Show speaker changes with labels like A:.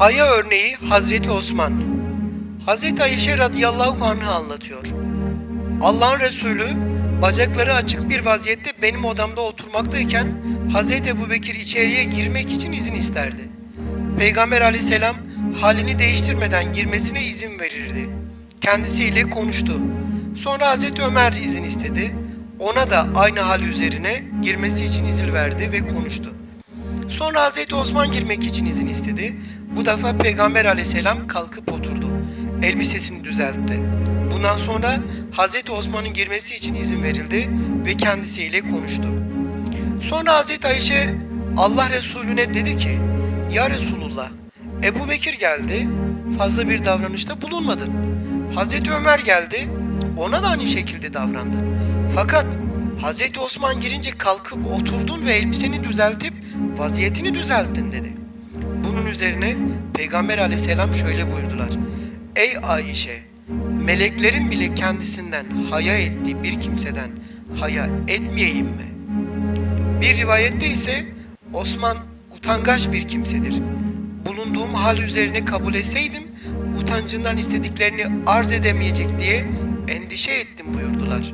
A: Haya örneği Hazreti Osman. Hazreti Ayşe radıyallahu anh'ı anlatıyor. Allah'ın Resulü bacakları açık bir vaziyette benim odamda oturmaktayken Hazreti Ebubekir içeriye girmek için izin isterdi. Peygamber aleyhisselam halini değiştirmeden girmesine izin verirdi. Kendisiyle konuştu. Sonra Hazreti Ömer izin istedi. Ona da aynı hal üzerine girmesi için izin verdi ve konuştu. Sonra Hazreti Osman girmek için izin istedi. Bu defa Peygamber aleyhisselam kalkıp oturdu. Elbisesini düzeltti. Bundan sonra Hazreti Osman'ın girmesi için izin verildi ve kendisiyle konuştu. Sonra Hazreti Ayşe Allah Resulüne dedi ki Ya Resulullah Ebu Bekir geldi fazla bir davranışta bulunmadın. Hazreti Ömer geldi ona da aynı şekilde davrandın. Fakat Hazreti Osman girince kalkıp oturdun ve elbiseni düzeltip vaziyetini düzelttin dedi. Bunun üzerine Peygamber aleyhisselam şöyle buyurdular. Ey Ayşe! Meleklerin bile kendisinden haya ettiği bir kimseden haya etmeyeyim mi? Bir rivayette ise Osman utangaç bir kimsedir. Bulunduğum hal üzerine kabul etseydim utancından istediklerini arz edemeyecek diye endişe ettim buyurdular.